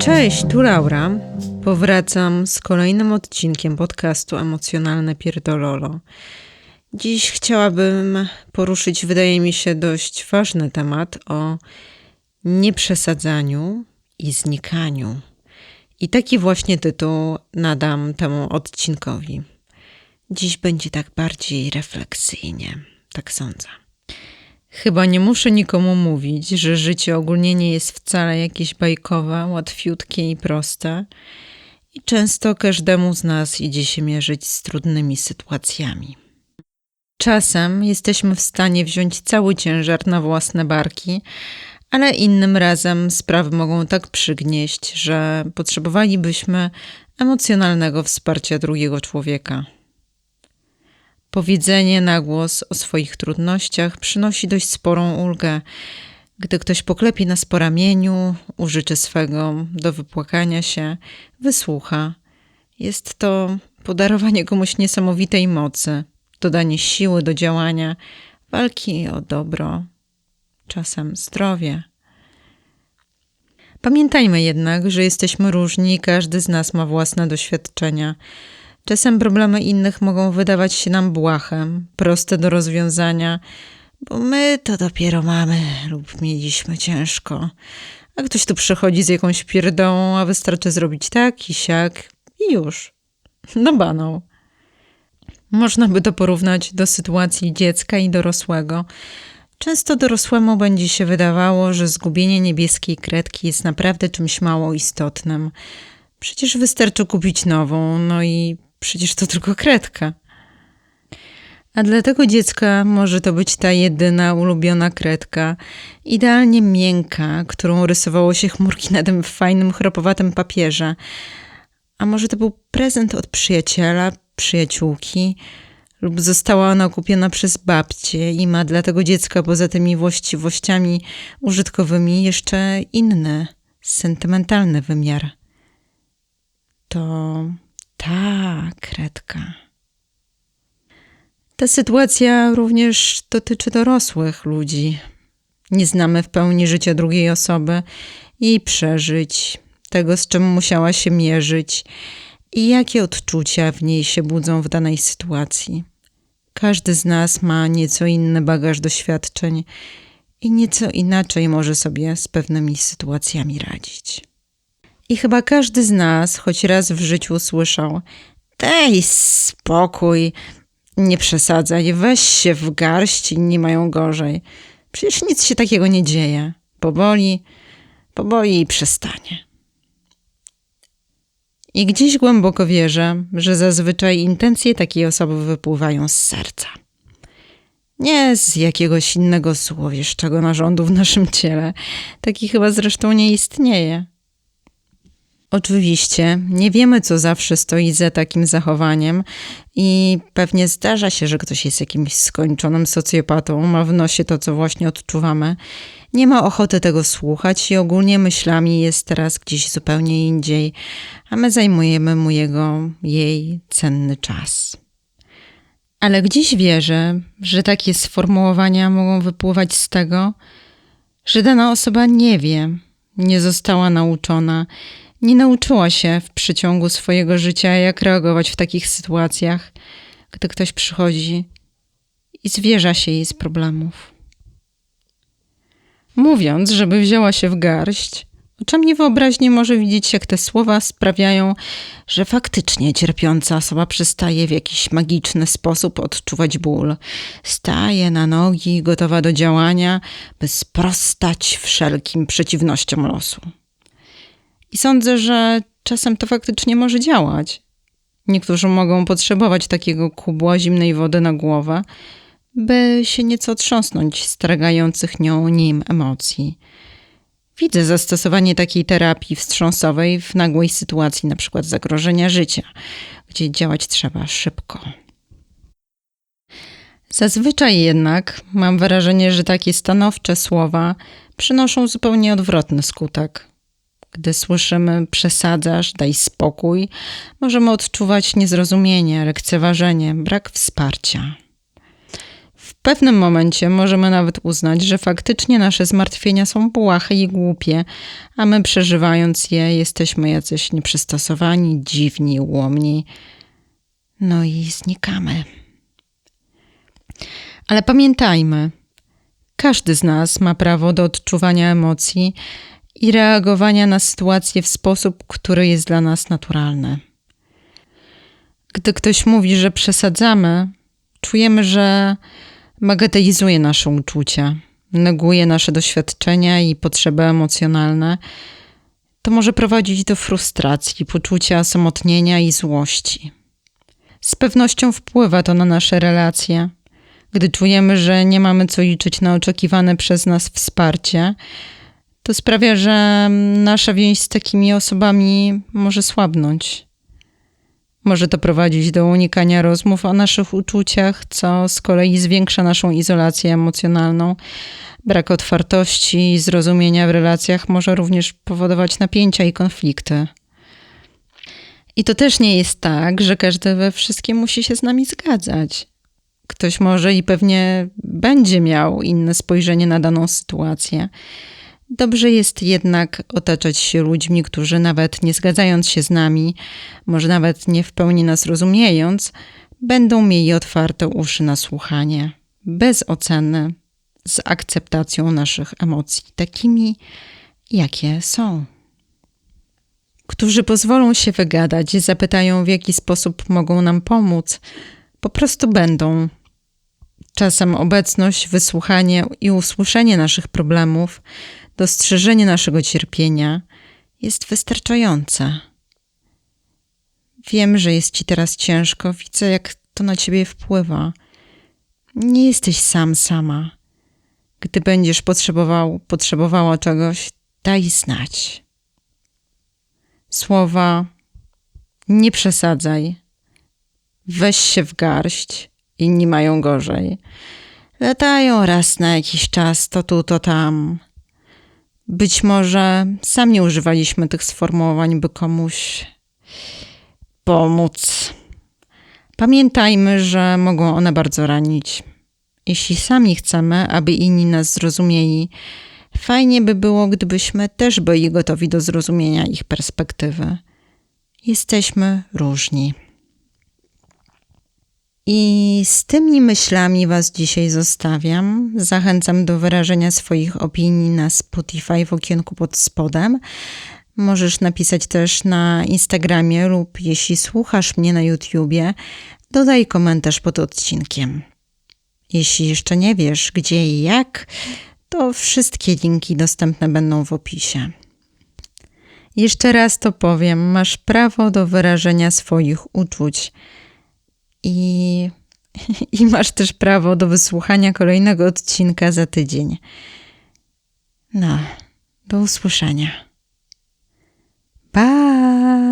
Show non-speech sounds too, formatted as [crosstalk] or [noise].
Cześć, tu Laura. Powracam z kolejnym odcinkiem podcastu Emocjonalne Pierdololo. Dziś chciałabym poruszyć, wydaje mi się, dość ważny temat o nieprzesadzaniu i znikaniu. I taki właśnie tytuł nadam temu odcinkowi. Dziś będzie tak bardziej refleksyjnie, tak sądzę. Chyba nie muszę nikomu mówić, że życie ogólnie nie jest wcale jakieś bajkowe, łatwiutkie i proste. I często każdemu z nas idzie się mierzyć z trudnymi sytuacjami. Czasem jesteśmy w stanie wziąć cały ciężar na własne barki, ale innym razem sprawy mogą tak przygnieść, że potrzebowalibyśmy emocjonalnego wsparcia drugiego człowieka. Powiedzenie na głos o swoich trudnościach przynosi dość sporą ulgę. Gdy ktoś poklepie nas po ramieniu, użyczy swego do wypłakania się, wysłucha. Jest to podarowanie komuś niesamowitej mocy, dodanie siły do działania, walki o dobro, czasem zdrowie. Pamiętajmy jednak, że jesteśmy różni każdy z nas ma własne doświadczenia. Czasem problemy innych mogą wydawać się nam błachem, proste do rozwiązania, bo my to dopiero mamy lub mieliśmy ciężko. A ktoś tu przychodzi z jakąś pierdołą, a wystarczy zrobić tak i siak i już. No banał. Można by to porównać do sytuacji dziecka i dorosłego. Często dorosłemu będzie się wydawało, że zgubienie niebieskiej kredki jest naprawdę czymś mało istotnym. Przecież wystarczy kupić nową, no i przecież to tylko kredka. A dla tego dziecka może to być ta jedyna ulubiona kredka, idealnie miękka, którą rysowało się chmurki na tym fajnym, chropowatym papierze. A może to był prezent od przyjaciela, przyjaciółki, lub została ona kupiona przez babcię i ma dla tego dziecka poza tymi właściwościami użytkowymi jeszcze inny, sentymentalny wymiar. To ta kredka. Ta sytuacja również dotyczy dorosłych ludzi. Nie znamy w pełni życia drugiej osoby, jej przeżyć, tego, z czym musiała się mierzyć i jakie odczucia w niej się budzą w danej sytuacji. Każdy z nas ma nieco inny bagaż doświadczeń i nieco inaczej może sobie z pewnymi sytuacjami radzić. I chyba każdy z nas choć raz w życiu usłyszał: Daj spokój, nie przesadzaj, weź się w garść, inni mają gorzej. Przecież nic się takiego nie dzieje. Poboli, poboli i przestanie. I gdzieś głęboko wierzę, że zazwyczaj intencje takiej osoby wypływają z serca. Nie z jakiegoś innego złowieszczego narządu w naszym ciele. Taki chyba zresztą nie istnieje. Oczywiście nie wiemy, co zawsze stoi za takim zachowaniem, i pewnie zdarza się, że ktoś jest jakimś skończonym socjopatą, ma w nosie to, co właśnie odczuwamy, nie ma ochoty tego słuchać i ogólnie myślami jest teraz gdzieś zupełnie indziej, a my zajmujemy mu jego, jej cenny czas. Ale gdzieś wierzę, że takie sformułowania mogą wypływać z tego, że dana osoba nie wie, nie została nauczona, nie nauczyła się w przeciągu swojego życia, jak reagować w takich sytuacjach, gdy ktoś przychodzi i zwierza się jej z problemów. Mówiąc, żeby wzięła się w garść, oczami wyobraźni może widzieć, jak te słowa sprawiają, że faktycznie cierpiąca osoba przestaje w jakiś magiczny sposób odczuwać ból. Staje na nogi, gotowa do działania, by sprostać wszelkim przeciwnościom losu. I sądzę, że czasem to faktycznie może działać. Niektórzy mogą potrzebować takiego kubła zimnej wody na głowę, by się nieco otrząsnąć z tragających nią nim emocji. Widzę zastosowanie takiej terapii wstrząsowej w nagłej sytuacji, na przykład zagrożenia życia, gdzie działać trzeba szybko. Zazwyczaj jednak mam wrażenie, że takie stanowcze słowa przynoszą zupełnie odwrotny skutek. Gdy słyszymy przesadzasz, daj spokój, możemy odczuwać niezrozumienie, lekceważenie, brak wsparcia. W pewnym momencie możemy nawet uznać, że faktycznie nasze zmartwienia są błahe i głupie, a my przeżywając je jesteśmy jacyś nieprzystosowani, dziwni, łomni. No i znikamy. Ale pamiętajmy, każdy z nas ma prawo do odczuwania emocji i reagowania na sytuacje w sposób, który jest dla nas naturalny. Gdy ktoś mówi, że przesadzamy, czujemy, że bagatelizuje nasze uczucia, neguje nasze doświadczenia i potrzeby emocjonalne, to może prowadzić do frustracji, poczucia samotnienia i złości. Z pewnością wpływa to na nasze relacje. Gdy czujemy, że nie mamy co liczyć na oczekiwane przez nas wsparcie, to sprawia, że nasza więź z takimi osobami może słabnąć. Może to prowadzić do unikania rozmów o naszych uczuciach, co z kolei zwiększa naszą izolację emocjonalną. Brak otwartości i zrozumienia w relacjach może również powodować napięcia i konflikty. I to też nie jest tak, że każdy we wszystkim musi się z nami zgadzać. Ktoś może i pewnie będzie miał inne spojrzenie na daną sytuację. Dobrze jest jednak otaczać się ludźmi, którzy nawet nie zgadzając się z nami, może nawet nie w pełni nas rozumiejąc, będą mieli otwarte uszy na słuchanie, bez oceny, z akceptacją naszych emocji, takimi, jakie są. Którzy pozwolą się wygadać, zapytają, w jaki sposób mogą nam pomóc, po prostu będą. Czasem obecność, wysłuchanie i usłyszenie naszych problemów dostrzeżenie naszego cierpienia jest wystarczające. Wiem, że jest ci teraz ciężko, widzę, jak to na ciebie wpływa. Nie jesteś sam, sama. Gdy będziesz potrzebował, potrzebowała czegoś, daj znać. Słowa nie przesadzaj, weź się w garść, inni mają gorzej. Latają raz na jakiś czas, to tu, to tam. Być może sam nie używaliśmy tych sformułowań, by komuś pomóc. Pamiętajmy, że mogą one bardzo ranić. Jeśli sami chcemy, aby inni nas zrozumieli, fajnie by było, gdybyśmy też byli gotowi do zrozumienia ich perspektywy. Jesteśmy różni. I z tymi myślami Was dzisiaj zostawiam. Zachęcam do wyrażenia swoich opinii na Spotify w okienku pod spodem. Możesz napisać też na Instagramie lub jeśli słuchasz mnie na YouTubie, dodaj komentarz pod odcinkiem. Jeśli jeszcze nie wiesz gdzie i jak, to wszystkie linki dostępne będą w opisie. Jeszcze raz to powiem, masz prawo do wyrażenia swoich uczuć i, [laughs] i masz też prawo do wysłuchania kolejnego odcinka za tydzień. No, do usłyszenia. Bye!